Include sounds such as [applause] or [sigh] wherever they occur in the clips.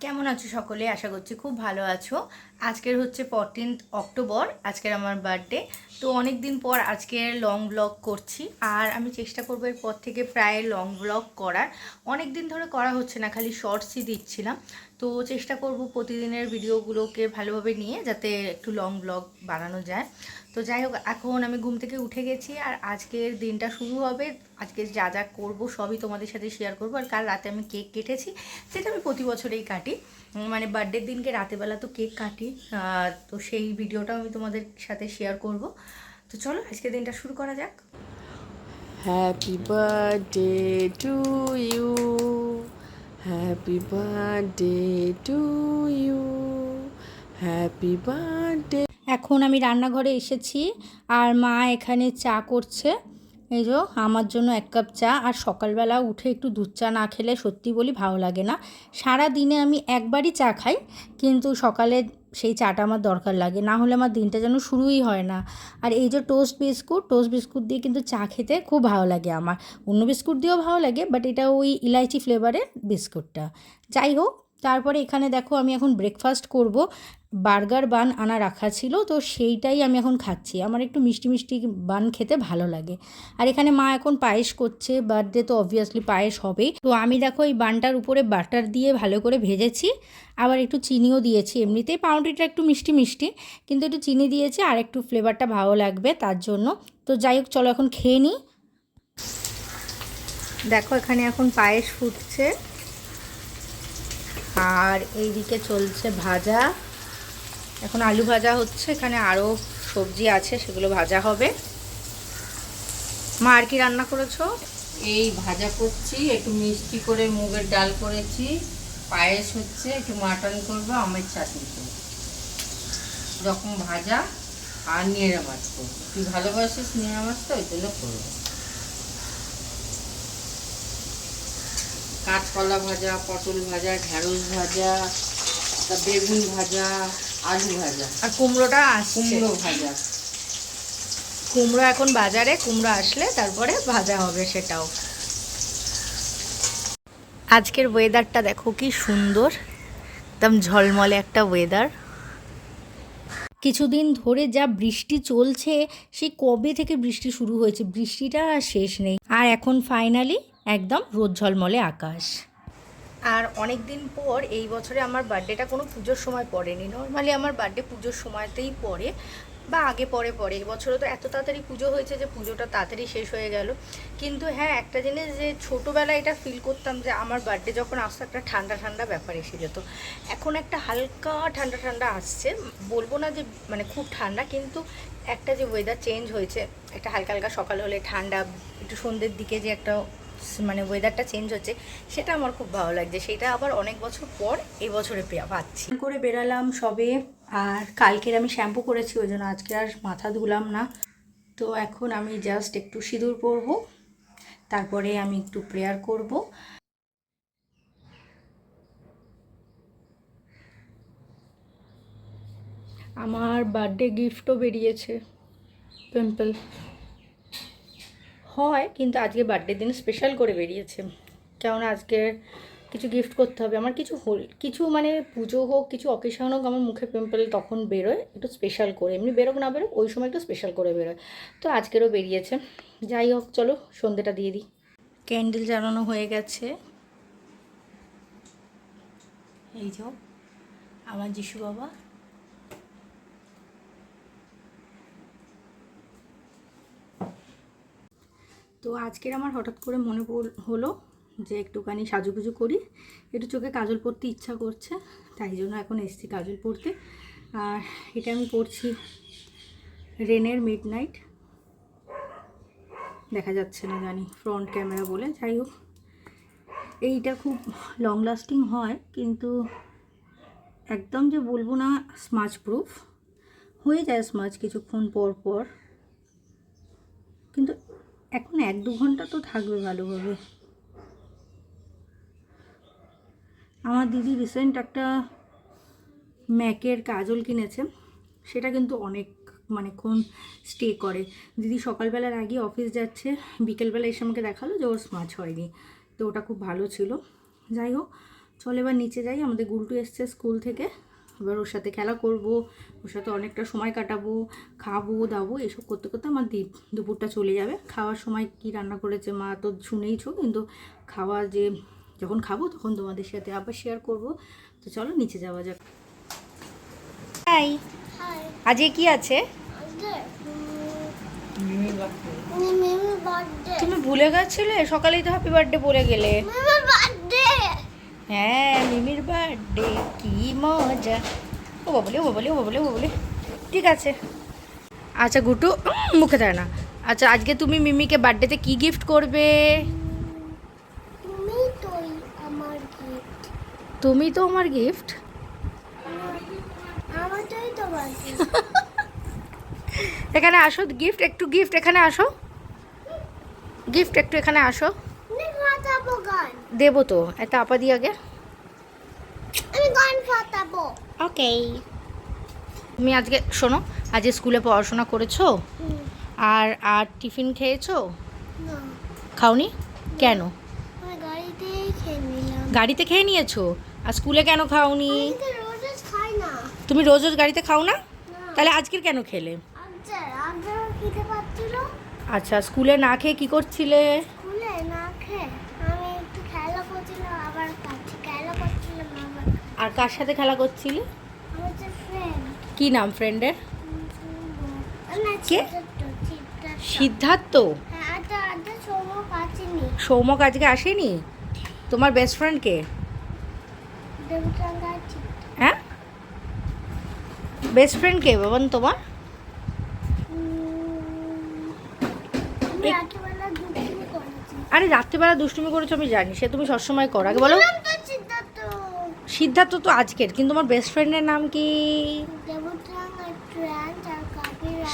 কেমন আছো সকলে? আশা করছি খুব ভালো আছো। আজকের হচ্ছে ফোরটিন্থ অক্টোবর আজকের আমার বার্থডে তো অনেক দিন পর আজকে লং ব্লগ করছি। আর আমি চেষ্টা করব এরপর থেকে প্রায় লং ব্লগ করার। অনেক দিন ধরে করা হচ্ছে না, খালি শর্টসই দিচ্ছিলাম। তো চেষ্টা করব প্রতিদিনের ভিডিওগুলোকে ভালোভাবে নিয়ে যাতে একটু লং ব্লগ বানানো যায়। তো যাই হোক, এখন আমি ঘুম থেকে উঠে গেছি আর আজকের দিনটা শুরু হবে। আজকে যা যা করব সবই তোমাদের সাথে শেয়ার করব। আর কাল রাতে আমি কেক কেটেছি সেটা আমি প্রতি বছরেই কাটি। মানে বার্থডের দিনকে রাতেবেলা তো কেক কাটি। তো সেই ভিডিওটাও আমি তোমাদের সাথে শেয়ার করব। তো চলো আজকে দিনটা শুরু করা যাক। Happy birthday to you happy birthday to you happy birthday এখন আমি রান্নাঘরে এসেছি আর মা এখানে চা করছে। এই যে আমার জন্য এক কাপ চা আর সকালবেলা উঠে একটু দুধ চা না খেলে সত্যি বলি ভালো লাগে না। সারা দিনে আমি একবারই চা খাই, কিন্তু সকালে সেই চাটা আমার দরকার লাগে, না হলে আমার দিনটা যেন শুরুই হয় না। আর এই যে টোস্ট বিস্কুট টোস্ট বিস্কুট দিয়ে কিন্তু চা খেতে খুব ভালো লাগে আমার। অন্য বিস্কুট দিয়েও ভালো লাগে বাট এটা ওই ইলাইচি ফ্লেভারের বিস্কুটটা। যাই হোক, তারপরে এখানে দেখো আমি এখন ব্রেকফাস্ট করব। বার্গার বান আনা রাখা ছিল, তো সেইটাই আমি এখন খাচ্ছি। আমার একটু মিষ্টি মিষ্টি বান খেতে ভালো লাগে। আর এখানে মা এখন পায়েস করছে বার্থডে তো অবভিয়াসলি পায়েস হবেই। তো আমি দেখো এই বানটার উপরে বাটার দিয়ে ভালো করে ভেজেছি। আবার একটু চিনিও দিয়েছি এমনিতেই, পাউরুটিটা একটু মিষ্টি মিষ্টি, কিন্তু একটু চিনি দিয়েছি আর একটু ফ্লেভারটা ভালো লাগবে তার জন্য। তো যাই হোক, চলো এখন খেয়ে নিই। দেখো এখানে এখন পায়েস ফুটছে। আর এইদিকে চলছে ভাজা। এখন আলু ভাজা হচ্ছে, এখানে আরও সবজি আছে, সেগুলো ভাজা হবে। মা আর কি রান্না করেছ? এই ভাজা করছি, একটু মিষ্টি করে মুগের ডাল করেছি, পায়েস হচ্ছে, একটু মাটন করব, আমের চাটনি করব। রকম ভাজা আর নিয়েরা মাছ করব। তুই ভালোবাসিস নিয়েরা মাছ তো, ওই জন্য করব। কাঁচকলা ভাজা, পটল ভাজা ঢ্যাঁড়স ভাজা বেগুন ভাজা আলু ভাজা। আর কুমড়োটা আসছে। কুমড়ো ভাজা। কুমড়ো এখন বাজারে কুমড়ো আসলে তারপরে ভাজা হবে সেটাও। আজকের ওয়েদারটা দেখো কি সুন্দর একদম ঝলমলে একটা ওয়েদার কিছুদিন ধরে যা বৃষ্টি চলছে সেই কবে থেকে বৃষ্টি শুরু হয়েছে বৃষ্টিটা আর শেষ নেই। আর এখন ফাইনালি একদম রোদ ঝলমলে আকাশ। আর অনেক দিন পর এই বছরে আমার বার্থডেটা কোনো পুজোর সময় পড়েনি। নর্মালি আমার বার্থডে পুজোর সময়তেই পড়ে বা আগে পরে পরে এবছরও তো এত তাড়াতাড়ি পুজো হয়েছে যে পুজোটা তাড়াতাড়ি শেষ হয়ে গেল। কিন্তু হ্যাঁ একটা জিনিস যে ছোটোবেলায় এটা ফিল করতাম যে আমার বার্থডে যখন আসতো একটা ঠান্ডা ঠান্ডা ব্যাপার এসে যেত এখন একটা হালকা ঠান্ডা ঠান্ডা আসছে। বলব না যে মানে খুব ঠান্ডা, কিন্তু একটা যে ওয়েদার চেঞ্জ হয়েছে, একটা হালকা হালকা সকাল হলে ঠান্ডা, একটু সন্ধ্যের দিকে যে একটা মানে ওয়েদারটা চেঞ্জ হচ্ছে সেটা আমার খুব ভালো লাগছে। সেটা আবার অনেক বছর পর এই বছরে পাচ্ছি। করে বেরালাম সবে আর কালকের আমি শ্যাম্পু করেছি ওই জন্য আজকে আর মাথা ধুলাম না। তো এখন আমি জাস্ট একটু সিঁদুর পরব তারপরে আমি একটু প্রেয়ার করব। আমার বার্থডে গিফটও বেরিয়েছে পিম্পল হয়, কিন্তু আজকে বার্থডে দিন স্পেশাল করে বেরিয়েছে। কেননা আজকে কিছু গিফট করতে হবে। আমার কিছু হোল, কিছু মানে পুজো হোক, কিছু অকেশন হোক, আমার মুখে পিম্পল তখন বেরোয়, একটু স্পেশাল করে। এমনি বেরোক না বেরোক, ওই সময় একটু স্পেশাল করে বেরোয়। তো আজকেরও বেরিয়েছে। যাই হোক, চলো সন্ধেটা দিয়ে দিই। ক্যান্ডেল জ্বালানো হয়ে গেছে। এই যে, আমার যিশু বাবা। তো আজকের আমার হঠাৎ করে মনে হলো যে একটুখানি সাজুগুজু করি। একটু চোখে কাজল পরতে ইচ্ছা করছে, তাই জন্য এখন এসছি কাজল পরতে আর এটা আমি পরছি রেনের মিড নাইট দেখা যাচ্ছে না জানি, ফ্রন্ট ক্যামেরা বলে। যাই হোক, এইটা খুব লং লাস্টিং হয়, কিন্তু একদম যে বলব না স্মাচ প্রুফ হয়ে যায় স্মাচ কিছুক্ষণ পর পর। কিন্তু এখন এক দু ঘণ্টা তো থাকবে ভালোভাবে। আমার দিদি রিসেন্ট একটা ম্যাকের কাজল কিনেছে, সেটা কিন্তু অনেক মানেক্ষণ স্টে করে। দিদি সকালবেলার আগে অফিস যাচ্ছে, বিকেলবেলা এসে আমাকে দেখাল যে ওর স্মাচ হয়নি। তো ওটা খুব ভালো ছিল। যাই হোক, চল এবার নিচে যাই, আমাদের গুলটু এসছে স্কুল থেকে। এবার ওর সাথে খেলা করব ওর সাথে অনেকটা সময় কাটাবো খাব দাবো এসব করতে করতে আমার দুপুরটা চলে যাবে। খাওয়ার সময় কি রান্না করেছে মা তো শুনেইছো কিন্তু খাওয়া যে যখন খাব তখন তোমাদের সাথে আবার শেয়ার করব। তো চলো নিচে যাওয়া যাক। হাই. আজকে কি আছে. তুমি ভুলে গেছিলে? সকালেই তো হ্যাপি বার্থডে বলে গেলে. হ্যাঁ মিমির বার্থডে কি মজা। ও বাবলে ও বাবলে ও বাবলে ও বাবলে ঠিক আছে। আচ্ছা গুটু মুখে দেয় না। আচ্ছা আজকে তুমি মিমিকে বার্থডেতে কি গিফট করবে? তুমি আমার তো আমার গিফট বার্থডে [laughs] এখানে আসো গিফট একটু গিফট এখানে আসো। গিফট একটু এখানে আসো। দেবো তো। একটা আপা দিয়ে আগে। আমি গান ফাটাবো। ওকে তুমি আজকে শোনো আজকে স্কুলে পড়াশোনা করেছ? আর আর টিফিন খেয়েছো? না। খাওনি? কেন? আমি গাড়িতেই খেয়ে নিলাম। গাড়িতে খেয়ে নিয়েছো? আর স্কুলে কেন খাওনি? আমি তো রোজ রোজ খাই না। তুমি রোজ রোজ গাড়িতে খাও না? তাহলে আজকের কেন খেলে? আচ্ছা আচ্ছা স্কুলে না খেয়ে কি করছিলে স্কুলে না খেয়ে আমি একটু খেলা করছিলাম আবার কাছে খেলা করছিলাম আমার আর কার সাথে খেলা করছিলে? কি নাম ফ্রেন্ডের কে? সিদ্ধার্থ, হ্যাঁ, আচ্ছা, আচ্ছা। সৌমক আজকে আসেনি? তোমার বেস্ট ফ্রেন্ড কে? হ্যাঁ? বেস্ট ফ্রেন্ড কে বাবান তোমার। আরে রাত্রিবেলা দুষ্টুমি করেছ আমি জানি সে তুমি সবসময় করো। আগে বলো। সিদ্ধার্থ তো আজকের কিন্তু আমার বেস্ট ফ্রেন্ডের নাম কি?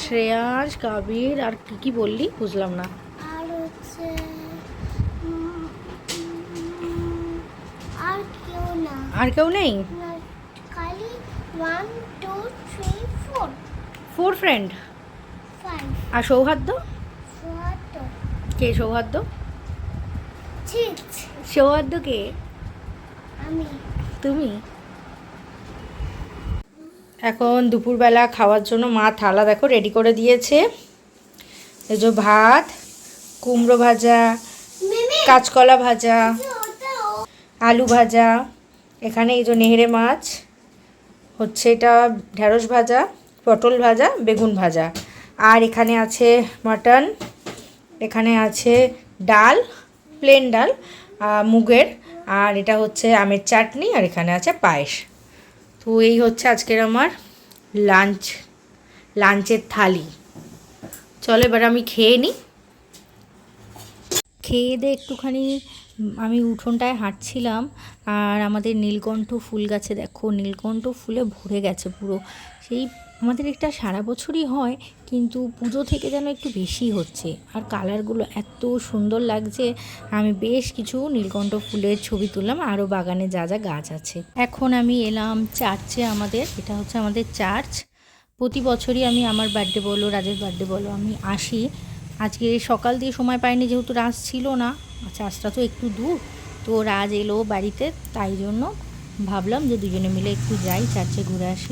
শ্রেয়াস কাবির আর কি কি বললি? বুঝলাম না। আর কেউ না আর কেউ নেই? ফোর ফোর ফ্রেন্ড আর সৌহার্দ্য? কে সৌহার্দ্য? সৌহার্দ্য কে? আমি। তুমি? এখন দুপুরবেলা খাওয়ার জন্য মা থালা দেখো রেডি করে দিয়েছে। এই যে ভাত কুমড়ো ভাজা কাঁচকলা ভাজা আলু ভাজা এখানে এই যে নেহরে মাছ হচ্ছে এটা ঢ্যাঁড়স ভাজা পটল ভাজা বেগুন ভাজা। আর এখানে আছে মাটন এখানে আছে ডাল প্লেন ডাল মুগের। আর এটা হচ্ছে আমের চাটনি আর এখানে আছে পায়েস। তো এই হচ্ছে আজকের আমার লাঞ্চ, লাঞ্চের থালি। চলো এবার আমি খেয়ে নিই। খেয়ে দিয়ে একটুখানি আমি উঠোনটায় হাঁটছিলাম আর আমাদের নীলকণ্ঠ ফুল গাছে দেখো, নীলকণ্ঠ ফুলে ভরে গেছে পুরো। সেই আমাদের এটা সারা বছরই হয়, কিন্তু পুজো থেকে যেন একটু বেশি হচ্ছে। আর কালারগুলো এত সুন্দর লাগছে, আমি বেশ কিছু নীলকণ্ঠ ফুলের ছবি তুললাম আরও বাগানে যা যা গাছ আছে। এখন আমি এলাম চার্চে আমাদের, এটা হচ্ছে আমাদের চার্চ। প্রতি বছরই আমি আমার বার্থডে বলো, রাজের বার্থডে বলো, আমি আসি। আজকে সকাল দিয়ে সময় পাইনি যেহেতু রাজ ছিল না। চাষটা তো একটু দূর। তো রাজ এলো বাড়িতে, তাই জন্য ভাবলাম যে দুজনে মিলে একটু যাই, চার্চে ঘুরে আসি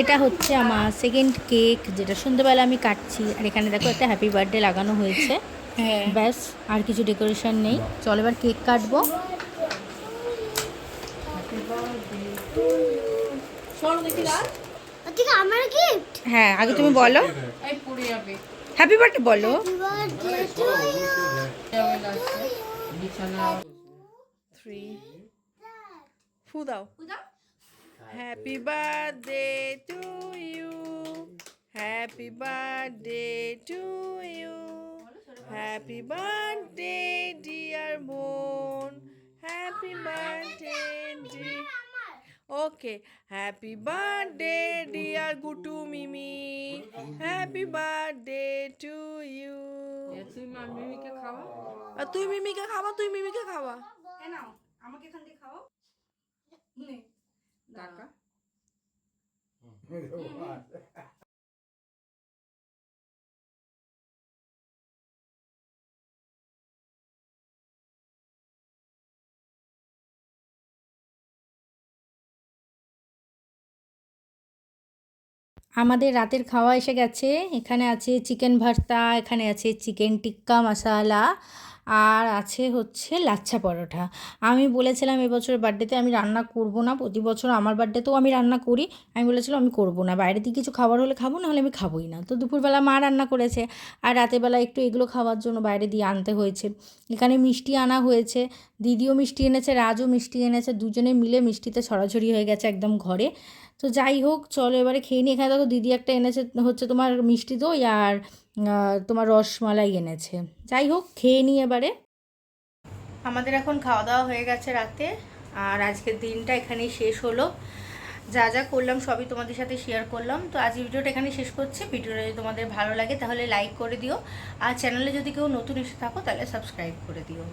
এটা হচ্ছে আমার সেকেন্ড কেক যেটা সন্ধ্যেবেলা আমি কাটছি। আর এখানে দেখো একটা হ্যাপি বার্থডে লাগানো হয়েছে। হ্যাঁ। ব্যাস আর কিছু ডেকোরেশন নেই। চল এবার কেক কাটবো। হ্যাঁ আগে তুমি বলো। হ্যাপি বার্থডে বলো। থ্রি ফু দাও। Happy birthday to you happy birthday to you happy birthday dear বোন happy birthday D okay happy birthday dear Gutu Mimi happy birthday to you তুই মিমিকে খাওয়া? তুই মিমিকে খাওয়া তুই মিমিকে খাওয়া। আমাকে এখান থেকে খাও নে। আমাদের রাতের খাওয়া এসে গেছে। এখানে আছে চিকেন ভর্তা এখানে আছে চিকেন টিক্কা মশালা। আর আছে হচ্ছে লাচ্ছা পরোটা। আমি বলেছিলাম এবছর বার্থডেতে আমি রান্না করব না, প্রতি বছর আমার বার্থডেতেও আমি রান্না করি। আমি বলেছিলাম আমি করব না, বাইরে থেকে কিছু খাবার হলে খাব, নাহলে আমি খাবোই না। তো দুপুরবেলা মা রান্না করেছে, আর রাতেরবেলা একটু এগুলো খাওয়ার জন্য বাইরে দিয়ে আনতে হয়েছে। এখানে মিষ্টি আনা হয়েছে, দিদিও মিষ্টি এনেছে, রাজও মিষ্টি এনেছে, দুজনে মিলে মিষ্টিতে ছড়াছড়ি হয়ে গেছে একদম ঘরে। তো যাই হোক, চলো এবারে খেয়ে নিই এখানে দেখো দিদি একটা এনেছে, হচ্ছে তোমার মিষ্টি দই আর তোমার রসমালাই এনেছে। যাই হোক, খেয়ে নিই এবারে। আমাদের এখন খাওয়া দাওয়া হয়ে গেছে রাতে, আর আজকের দিনটা এখানেই শেষ হলো। যা যা করলাম সবই তোমাদের সাথে শেয়ার করলাম। তো আজ ভিডিওটা এখানে শেষ করছি। ভিডিওটা যদি তোমাদের ভালো লাগে তাহলে লাইক করে দিও। আর চ্যানেলে যদি কেউ নতুন এসে থাকো তাহলে সাবস্ক্রাইব করে দিও।